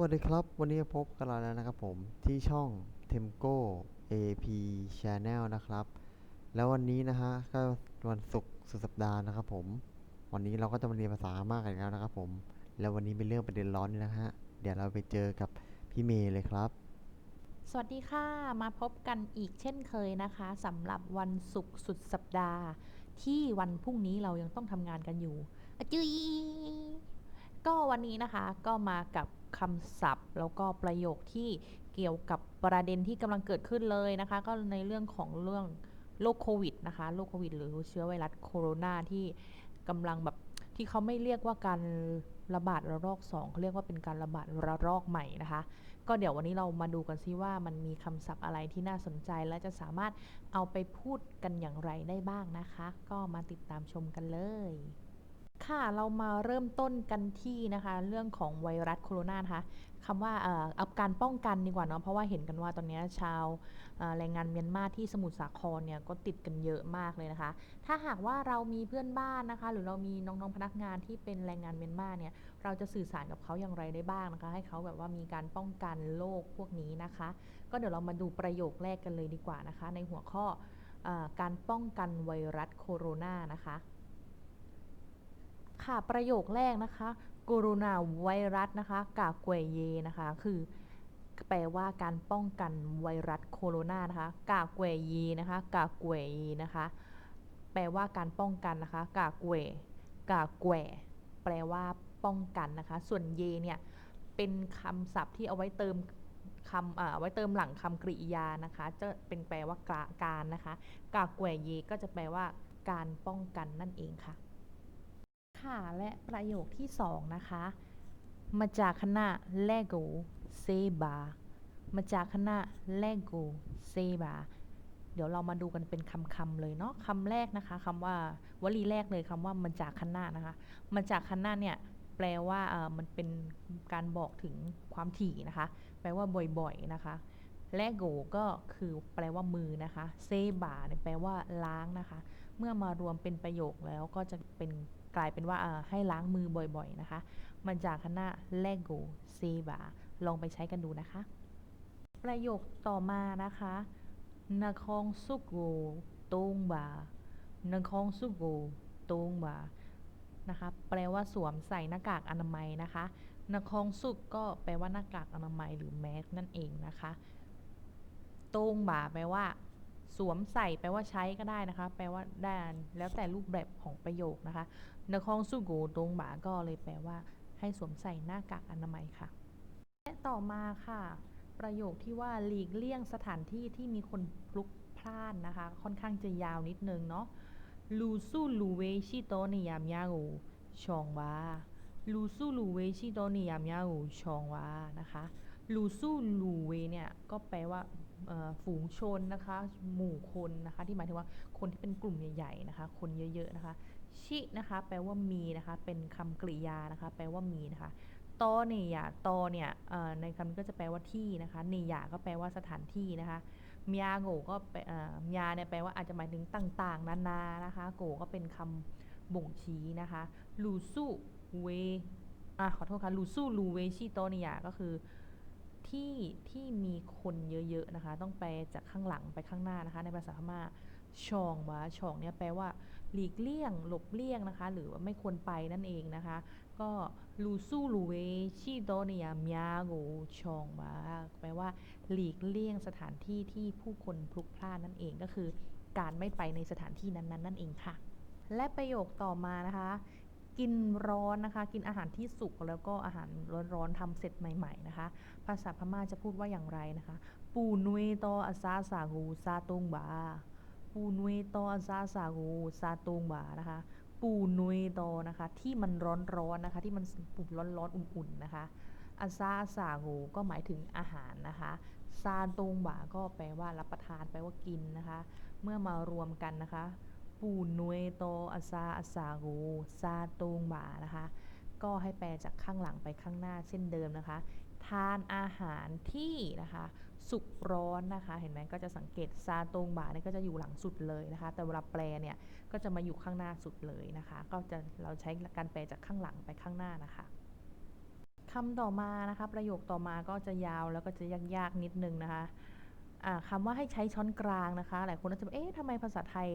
วัสดีครับ วันนี้พบกันแล้วนะครับผมที่ช่อง Temco AP Channel นะครับ แล้ววันนี้นะฮะก็วันศุกร์สุดสัปดาห์นะครับผม วันนี้เราก็จะมาเรียนภาษามากกันแล้วนะครับผม แล้ววันนี้เป็นเรื่องประเด็นร้อนนี่นะฮะ เดี๋ยวเราไปเจอกับพี่เมย์เลยครับ สวัสดีค่ะ มาพบกันอีกเช่นเคยนะคะสำหรับวันศุกร์สุดสัปดาห์ ที่วันพรุ่งนี้เรายังต้องทำงานกันอยู่อจุย ก็วันนี้นะคะก็มากับคำศัพท์ แล้วก็ประโยคที่เกี่ยวกับประเด็นที่กำลังเกิดขึ้นเลยนะคะ ก็ในเรื่องของเรื่องโรคโควิดนะคะโรคโควิด หรือเชื้อไวรัสโคโรนาที่กำลังแบบที่เขาไม่เรียกว่าการระบาดระลอกสองเขาเรียกว่าเป็นการระบาดระลอกใหม่นะคะ ก็เดี๋ยววันนี้เรามาดูกันซิว่ามันมีคำศัพท์อะไรที่น่าสนใจและจะสามารถเอาไปพูดกันอย่างไรได้บ้างนะคะ ก็มาติดตามชมกันเลย ค่ะเรามาเริ่มต้นกันที่นะคะเรื่องของไวรัสโคโรนานะคะคำว่าเอ่อเอาการป้องกันดีกว่าเนาะเพราะว่าเห็นกันว่าตอนนี้ชาวเอ่อแรงงานเมียนมาที่สมุทรสาครเนี่ยก็ติดกันเยอะมากเลยนะคะ ถ้าหากว่าเรามีเพื่อนบ้านนะคะ หรือเรามีน้องๆพนักงานที่เป็นแรงงานเมียนมาเนี่ยเราจะสื่อสารกับเขาอย่างไรได้บ้างนะคะ ให้เขาแบบว่ามีการป้องกันโรคพวกนี้นะคะ ก็เดี๋ยวเรามาดูประโยคแรกกันเลยดีกว่านะคะ ในหัวข้อเออการป้องกันไวรัสโคโรนานะคะ ค่ะ ประโยคแรกนะคะโคโรนาไวรัสนะคะกาเกวเยนะคะ คือ แปลว่าการป้องกันไวรัสโคโรนานะคะกาเกวเยนะคะกาเกวเยนะคะ แปลว่าการป้องกันนะคะกาเกวกาแกวแปลว่าป้องกันนะคะ ส่วนเยเนี่ยเป็นคำศัพท์ที่เอาไว้เติมคำเอ่าไว้เติมหลังคำกริยานะคะ จะเป็นแปลว่ากะการนะคะกาแกวเยก็จะแปลว่าการป้องกันนั่นเองค่ะ ค่ะ และประโยคที่สองนะคะ มาจากคณะเลโกเซบามาจากคณะเลโกเซบาเดี๋ยวเรามาดูกันเป็นคำๆเลยเนาะคำแรกนะคะคำว่าวลีแรกเลยคำว่ามาจากคณะนะคะมาจากคณะเนี่ยแปลว่าเออมันเป็นการบอกถึงความถี่นะคะ แปลว่าบ่อยๆนะคะแลโกก็คือแปลว่ามือนะคะ เซบาเนี่ยแปลว่าล้างนะคะ เมื่อมารวมเป็นประโยคแล้วก็จะเป็น กลายเป็นว่าให้ล้างมือบ่อยๆนะคะ มันจากคณะเลโกเซบาลองไปใช้กันดูนะคะ ประโยคต่อมานะคะนาคองสุโกตงบานาคองสุโกตงบานะคะแปลว่าสวมใส่หน้ากากอนามัยนะคะนาคองสุกก็แปลว่าหน้ากากอนามัยหรือแมสนั่นเองนะคะตงบาแปลว่า สวมใส่แปลว่าใช้ก็ได้นะคะ แปลว่าได้แล้วแต่รูปแบบของประโยคนะคะนคองสุโกตงบาก็เลยแปลว่า ให้สวมใส่หน้ากากอนามัยค่ะ และต่อมาค่ะ ประโยคที่ว่าหลีกเลี่ยงสถานที่ที่มีคนพลุกพล่านนะคะ ค่อนข้างจะยาวนิดนึงเนาะลูซูลูเวชิโตนิยามยาโกชองวาลูซูลูเวชิโตนิยามยาโกชองวานะคะ ลูซูลูเวเนี่ยก็แปลว่าฝูงชนนะคะ หมู่คนนะคะ ที่หมายถึงว่าคนที่เป็นกลุ่มใหญ่ๆนะคะ คนเยอะๆนะคะ ชินะคะ แปลว่ามีนะคะ เป็นคำกริยานะคะ แปลว่ามีนะคะตอเนียตอเนี่ยในคำนี้ก็จะแปลว่าที่นะคะเนียก็แปลว่าสถานที่นะคะมยาโกก็เอ่อมยาเนี่ยแปลว่าอาจจะหมายถึงต่างๆ นานานะคะ โกก็เป็นคำบ่งชี้นะคะลูซูเวอะขอโทษค่ะลูซูลูเวชิโตเนียก็คือ ที่ที่มีคนเยอะๆนะคะ ต้องแปจากข้างหลังไปข้างหน้านะคะ ในภาษาพม่าชองวะชองเนี่ยแปลว่า หลีกเลี่ยง หลบเลี่ยงนะคะ หรือว่าไม่ควรไปนั่นเองนะคะ ก็ลูซูลูเวชิโตเนียมยาโกชองวาแปลว่า หลีกเลี่ยงสถานที่ที่ผู้คนพลุกพล่านนั่นเองก็คือ การไม่ไปในสถานที่นั้นๆ นั่นเองค่ะ และประโยคต่อมานะคะ กินร้อนนะคะ กินอาหารที่สุกแล้วก็อาหารร้อนๆทำเสร็จใหม่ ๆนะคะ ภาษาพม่าจะพูดว่าอย่างไรนะคะ ปูนุยโตอาซาสากูซาตงบา ปูนุยโตอาซาสากูซาตงบานะคะ ปูนุยโตนะคะ ที่มันร้อนๆนะคะ ที่มันปุ่มร้อนๆอุ่นๆนะคะอาซาสากูก็หมายถึงอาหารนะคะ ซาตงบาก็แปลว่ารับประทานแปลว่ากินนะคะ เมื่อมารวมกันนะคะ ปูนุยโตอาซาอาซากูซาตงบานะคะ ก็ให้แปลจากข้างหลังไปข้างหน้าเช่นเดิมนะคะ ทานอาหารที่นะคะ สุกร้อนนะคะ เห็นไหมก็จะสังเกตซาตงบาเนี่ยก็จะอยู่หลังสุดเลยนะคะ แต่เวลาแปลเนี่ยก็จะมาอยู่ข้างหน้าสุดเลยนะคะ ก็จะเราใช้การแปลจากข้างหลังไปข้างหน้านะคะคำต่อมานะคะประโยคต่อมาก็จะยาวแล้วก็จะยากๆนิดนึงนะคะคำว่าให้ใช้ช้อนกลางนะคะ หลายคนอาจจะเอ๊ะทำไมภาษาไทย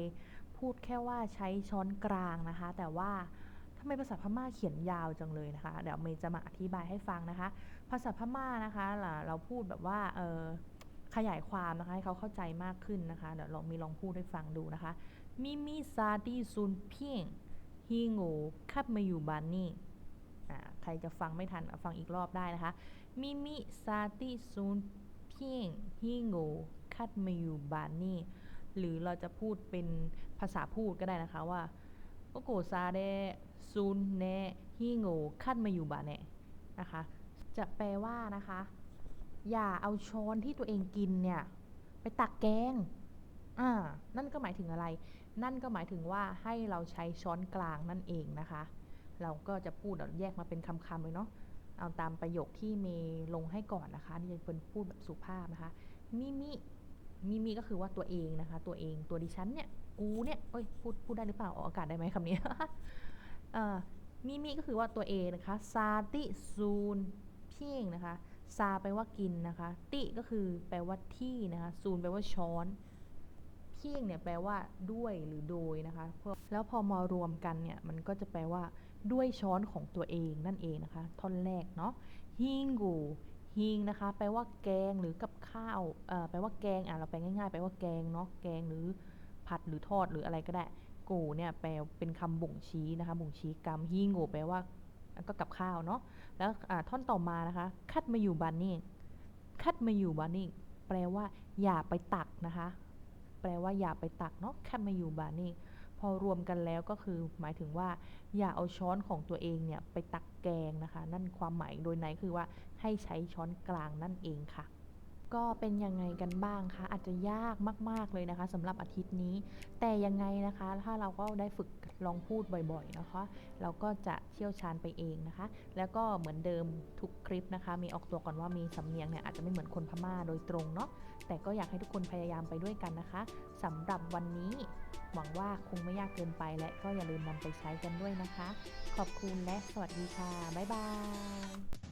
พูดแค่ว่าใช้ช้อนกลางนะคะ แต่ว่าทำไมภาษาพม่าเขียนยาวจังเลยนะคะ เดี๋ยวเมย์จะมาอธิบายให้ฟังนะคะ ภาษาพม่านะคะเราพูดแบบว่าเออขยายความนะคะให้เขาเข้าใจมากขึ้นนะคะเดี๋ยวลองมีลองพูดให้ฟังดูนะคะมิมิซาดีซุนเพียงฮิโง่คับมาอยู่บานนี่อ่าใครจะฟังไม่ทันฟังอีกรอบได้นะคะมิมิซาดีซุนเพียงฮิโง่คับมาอยู่บานนี่ หรือเราจะพูดเป็นภาษาพูดก็ได้นะคะว่าโอโกซาเดซุนเนฮิโง่คัดมาอยู่บานเนนะคะ จะแปลว่านะคะ อย่าเอาช้อนที่ตัวเองกินเนี่ย ไปตักแกงอ่านั่นก็หมายถึงอะไร นั่นก็หมายถึงว่าให้เราใช้ช้อนกลางนั่นเองนะคะ เราก็จะพูดแยกมาเป็นคำๆเลยเนาะเอาตามประโยคที่เมลงให้ก่อนนะคะนี่จะเป็นพูดแบบสุภาพนะคะมิมิ มิมิก็คือว่าตัวเองนะคะ ตัวเองตัวดิฉันเนี่ยกูเนี่ยเอ้ยพูดพูดได้หรือเปล่าออกอากาศได้ไหมคำนี้เอ่อมิมิก็คือว่าตัวเองนะคะซาติซูนเพียงนะคะซาแปลว่ากินนะคะ ติก็คือแปลว่าที่นะคะซูนแปลว่าช้อนเพียงเนี่ยแปลว่าด้วยหรือโดยนะคะพวกแล้วพอมารวมกันเนี่ยมันก็จะแปลว่าด้วยช้อนของตัวเองนั่นเองนะคะ ท่อนแรกเนาะฮิงกู ฮิงนะคะแปลว่าแกงหรือกับข้าวเอ่อแปลว่าแกงอะเราแปลง่ายๆแปลว่าแกงเนาะแกงหรือผัดหรือทอดหรืออะไรก็ได้กูเนี่ยแปลเป็นคำบ่งชี้นะคะบ่งชี้กรรมฮิงกูแปลว่าก็กับข้าวเนาะแล้วท่อนต่อมานะคะ คัดมาอยู่บันนี่คัดมาอยู่บันนี่แปลว่า อย่าไปตักนะคะ แปลว่าอย่าไปตักเนาะแค่มาอยู่บานนี่พอรวมกันแล้วก็คือหมายถึงว่า อย่าเอาช้อนของตัวเองเนี่ยไปตักแกงนะคะ นั่นความหมายโดยในคือว่า ให้ใช้ช้อนกลางนั่นเองค่ะ ก็เป็นยังไงกันบ้างคะอาจจะยากมาก ๆเลยนะคะสำหรับอาทิตย์นี้ แต่ยังไงนะคะ ถ้าเราก็ได้ฝึกลองพูดบ่อยๆนะคะ เราก็จะเชี่ยวชาญไปเองนะคะ แล้วก็เหมือนเดิมทุกคลิปนะคะ มีออกตัวก่อนว่ามีสำเนียงเนี่ยอาจจะไม่เหมือนคนพม่าโดยตรงเนาะแต่ก็อยากให้ทุกคนพยายามไปด้วยกันนะคะสำหรับวันนี้หวังว่าคงไม่ยากเกินไปและก็อย่าลืมนำไปใช้กันด้วยนะคะ ขอบคุณและสวัสดีค่ะ บ๊ายบาย